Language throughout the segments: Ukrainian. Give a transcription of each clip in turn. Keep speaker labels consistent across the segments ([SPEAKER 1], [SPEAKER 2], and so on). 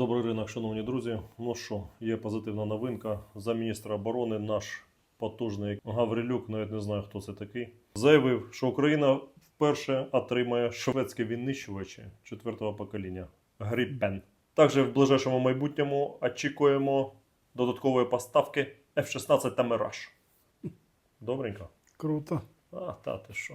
[SPEAKER 1] Добрий ринок, шановні друзі. Ну що, є позитивна новинка. За міністра оборони наш потужний Гаврилюк, навіть не знаю, хто це такий, заявив, що Україна вперше отримає шведські винищувачі четвертого покоління Гріпен. Також в ближайшому майбутньому очікуємо додаткової поставки F-16 та Мираж. Добренько.
[SPEAKER 2] Круто.
[SPEAKER 1] А, та ти що?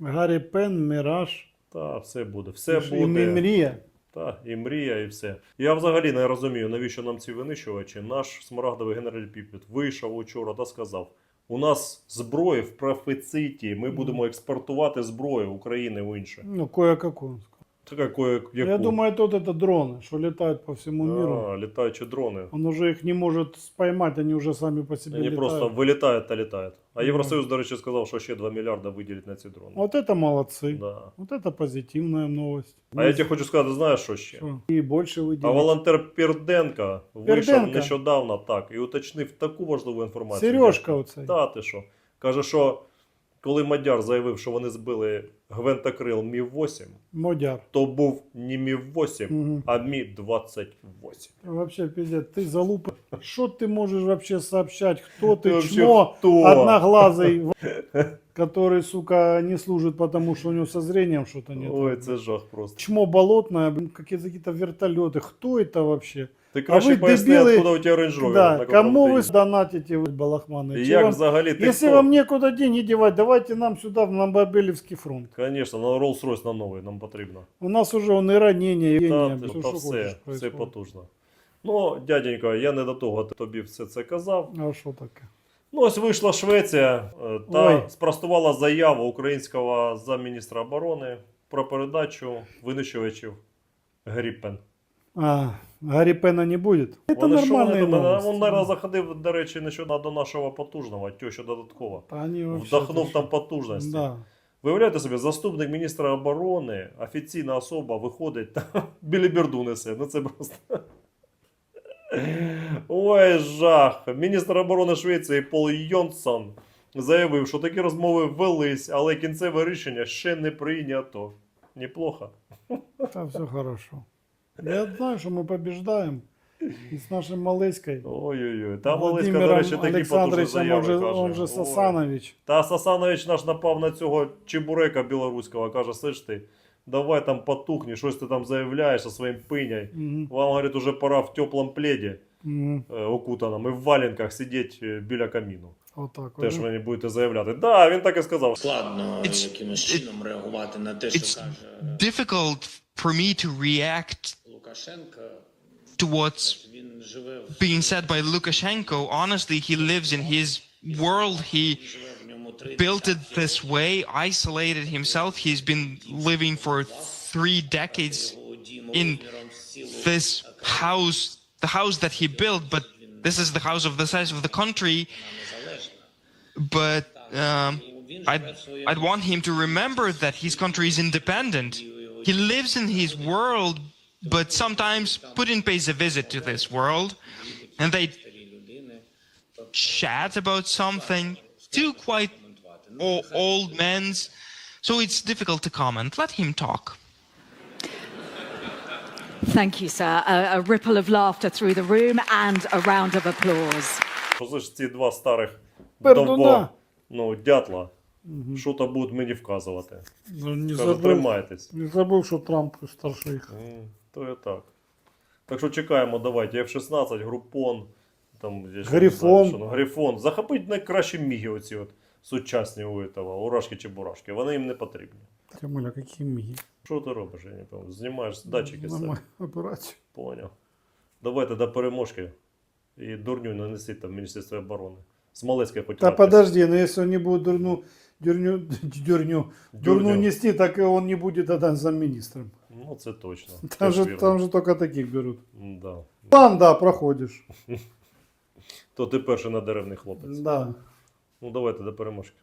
[SPEAKER 2] Гаррі Пен, Міраж.
[SPEAKER 1] Та все буде. Все
[SPEAKER 2] і
[SPEAKER 1] буде.
[SPEAKER 2] Мрія.
[SPEAKER 1] Та, і мрія, і все. Я взагалі не розумію, навіщо нам ці винищувачі. Наш смарагдовий генераль Піпіт вийшов учора та сказав: у нас зброї в профіциті, ми будемо експортувати зброю України в інше.
[SPEAKER 2] Ну, кое-какую.
[SPEAKER 1] Така кое яку.
[SPEAKER 2] Я думаю, тут это дроны, что летают по всему миру.
[SPEAKER 1] а, літаючі дрони.
[SPEAKER 2] Он уже их не может поймать, они уже сами по себе
[SPEAKER 1] Вони
[SPEAKER 2] летают.
[SPEAKER 1] просто вилітають та літають. А
[SPEAKER 2] Ну.
[SPEAKER 1] Євросоюз, до речі, сказав, що ще 2 мільярда виділять на ці дрони.
[SPEAKER 2] Вот это молодцы.
[SPEAKER 1] Да.
[SPEAKER 2] Вот это позитивная новость.
[SPEAKER 1] А я тебе хочу сказати, знаєш, що ще?
[SPEAKER 2] Что? И больше
[SPEAKER 1] А
[SPEAKER 2] выделить.
[SPEAKER 1] волонтер Перденко вийшов
[SPEAKER 2] Перденко?
[SPEAKER 1] нещодавно так і уточнив таку важливу інформацію.
[SPEAKER 2] Сережка оцей.
[SPEAKER 1] Та ти що? Каже, що коли Мадяр заявив, що вони збили гвинтокрил Мі-8,
[SPEAKER 2] Модяр.
[SPEAKER 1] то був не Мі-8,
[SPEAKER 2] Мгм.
[SPEAKER 1] а Мі-28.
[SPEAKER 2] Вообще, пиздец, ты залупа. Что ты можешь вообще сообщать? Кто ты,
[SPEAKER 1] Ты вообще
[SPEAKER 2] чмо
[SPEAKER 1] кто?
[SPEAKER 2] одноглазый, в- который, сука, не служит, потому что у него со зрением что-то нет.
[SPEAKER 1] Ой, це жах просто.
[SPEAKER 2] Чмо болотное, блин, какие-то какие-то вертолеты. Кто это вообще?
[SPEAKER 1] Ти краще
[SPEAKER 2] ви,
[SPEAKER 1] поясни,
[SPEAKER 2] дебіли,
[SPEAKER 1] откуда у тебе Range Rover
[SPEAKER 2] да,
[SPEAKER 1] на
[SPEAKER 2] кому вы
[SPEAKER 1] конфронті.
[SPEAKER 2] донатите, вы, балахманы?
[SPEAKER 1] І
[SPEAKER 2] Че
[SPEAKER 1] як
[SPEAKER 2] вам-
[SPEAKER 1] взагалі ти
[SPEAKER 2] если
[SPEAKER 1] хто?
[SPEAKER 2] вам некуда деньги девать, давайте нам сюда, на Бабелевский фронт.
[SPEAKER 1] Звісно, на Rolls-Royce на новий нам потрібно.
[SPEAKER 2] У нас уже он и ранения, и
[SPEAKER 1] Та,
[SPEAKER 2] ранения,
[SPEAKER 1] ти-
[SPEAKER 2] всё,
[SPEAKER 1] та
[SPEAKER 2] что
[SPEAKER 1] все,
[SPEAKER 2] хочешь
[SPEAKER 1] все
[SPEAKER 2] происходит.
[SPEAKER 1] потужно. Ну, дяденько, я не до того тобі все це казав.
[SPEAKER 2] А что такое?
[SPEAKER 1] Ну, ось вийшла Швеція е, та
[SPEAKER 2] Ой.
[SPEAKER 1] спростувала заяву українського замміністра оборони про передачу винищувачів Гріппен.
[SPEAKER 2] А, Гарри Пена не будет? Это
[SPEAKER 1] Вони що,
[SPEAKER 2] нормальные
[SPEAKER 1] вони там,
[SPEAKER 2] новости.
[SPEAKER 1] Він, наверное, заходив, до речі, нещодавно до нашого потужного, теща додатково.
[SPEAKER 2] Да они вообще
[SPEAKER 1] Вдохнув
[SPEAKER 2] это
[SPEAKER 1] там
[SPEAKER 2] ж-
[SPEAKER 1] потужності.
[SPEAKER 2] Да.
[SPEAKER 1] Виявляєте собі, заступник міністра оборони, офіційна особа виходить та біліберду несе. Ну це просто. Ой, жах. Міністр оборони Швеції Пол Йонсон заявив, що такі розмови велись, але кінцеве рішення ще не прийнято. Неплохо.
[SPEAKER 2] Там все хорошо. Я знаю, что мы побеждаем. И с нашим Малыськой.
[SPEAKER 1] Ой-ой-ой. Та Малиська, до речі, такі потужні заяви
[SPEAKER 2] же,
[SPEAKER 1] каже.
[SPEAKER 2] он же
[SPEAKER 1] Ой.
[SPEAKER 2] Сасанович.
[SPEAKER 1] Та Сасанович наш напав на цього чебурека білоруського, каже, слиш ти, давай там потухни, щось ти там заявляєш зі своїм пиней.
[SPEAKER 2] Мгм,
[SPEAKER 1] Вам, говорит, уже пора в теплому пледі
[SPEAKER 2] мгм.
[SPEAKER 1] е, окутаному і в валенках сидіти е, біля каміну.
[SPEAKER 2] Вот так вот.
[SPEAKER 1] Те, що
[SPEAKER 2] да?
[SPEAKER 1] ви не будете заявляти. Так, да, він так і сказав.
[SPEAKER 3] складно
[SPEAKER 4] It's-
[SPEAKER 3] якимось
[SPEAKER 4] it-
[SPEAKER 3] чином реагувати на те, що каже
[SPEAKER 4] difficult for me to react
[SPEAKER 3] Лукашенко.
[SPEAKER 4] to what's
[SPEAKER 3] Він живе в
[SPEAKER 4] being said by Lukashenko. Honestly, he lives in his world. He
[SPEAKER 3] живе
[SPEAKER 4] built it this way, isolated himself. He's been living for three decades in this house, the house that he built, but this is the house of the size of the country. But um, I'd, I'd want him to remember that his country is independent. He lives in his world, but sometimes Putin pays a visit to this world and they chat about something. Two quite old men's, so it's difficult to comment. Let him talk.
[SPEAKER 5] Thank you, sir. A, a ripple of laughter through the room and a round of applause.
[SPEAKER 1] Що ці два старих
[SPEAKER 2] Пердуна.
[SPEAKER 1] довбо, ну, дятла, що то будуть мені вказувати.
[SPEAKER 2] Ну, не,
[SPEAKER 1] Кажу,
[SPEAKER 2] забыл,
[SPEAKER 1] тримайтесь.
[SPEAKER 2] не забыл, что Трамп старше их.
[SPEAKER 1] М, То і так. Так що чекаємо, давайте. F-16, Групон, там, я ще не
[SPEAKER 2] Грифон.
[SPEAKER 1] знаю, що, ну, Грифон. Захопить найкращі міги оці от сучасні у этого, урашки чи бурашки. Вони їм не потрібні.
[SPEAKER 2] Камиля, какие миги.
[SPEAKER 1] Що ти робиш, я не пам'ятаю. Знімаєш датчики з себе.
[SPEAKER 2] Нормально, операцию.
[SPEAKER 1] Поняв. Давайте до переможки. І дурню не несіть там в Міністерстві оборони. Смолецьке хоч
[SPEAKER 2] Да
[SPEAKER 1] надпись.
[SPEAKER 2] подожди, но если он не будет дурну, дурню, дурню, дурну
[SPEAKER 1] Дурню.
[SPEAKER 2] нести, так и он не будет тогда замминистром.
[SPEAKER 1] Ну, це точно.
[SPEAKER 2] Там
[SPEAKER 1] Теж
[SPEAKER 2] же,
[SPEAKER 1] вірно.
[SPEAKER 2] там же только таких берут.
[SPEAKER 1] Да.
[SPEAKER 2] Там, да, проходишь.
[SPEAKER 1] То ти перший надеревний хлопець.
[SPEAKER 2] Да.
[SPEAKER 1] Ну давайте до переможки.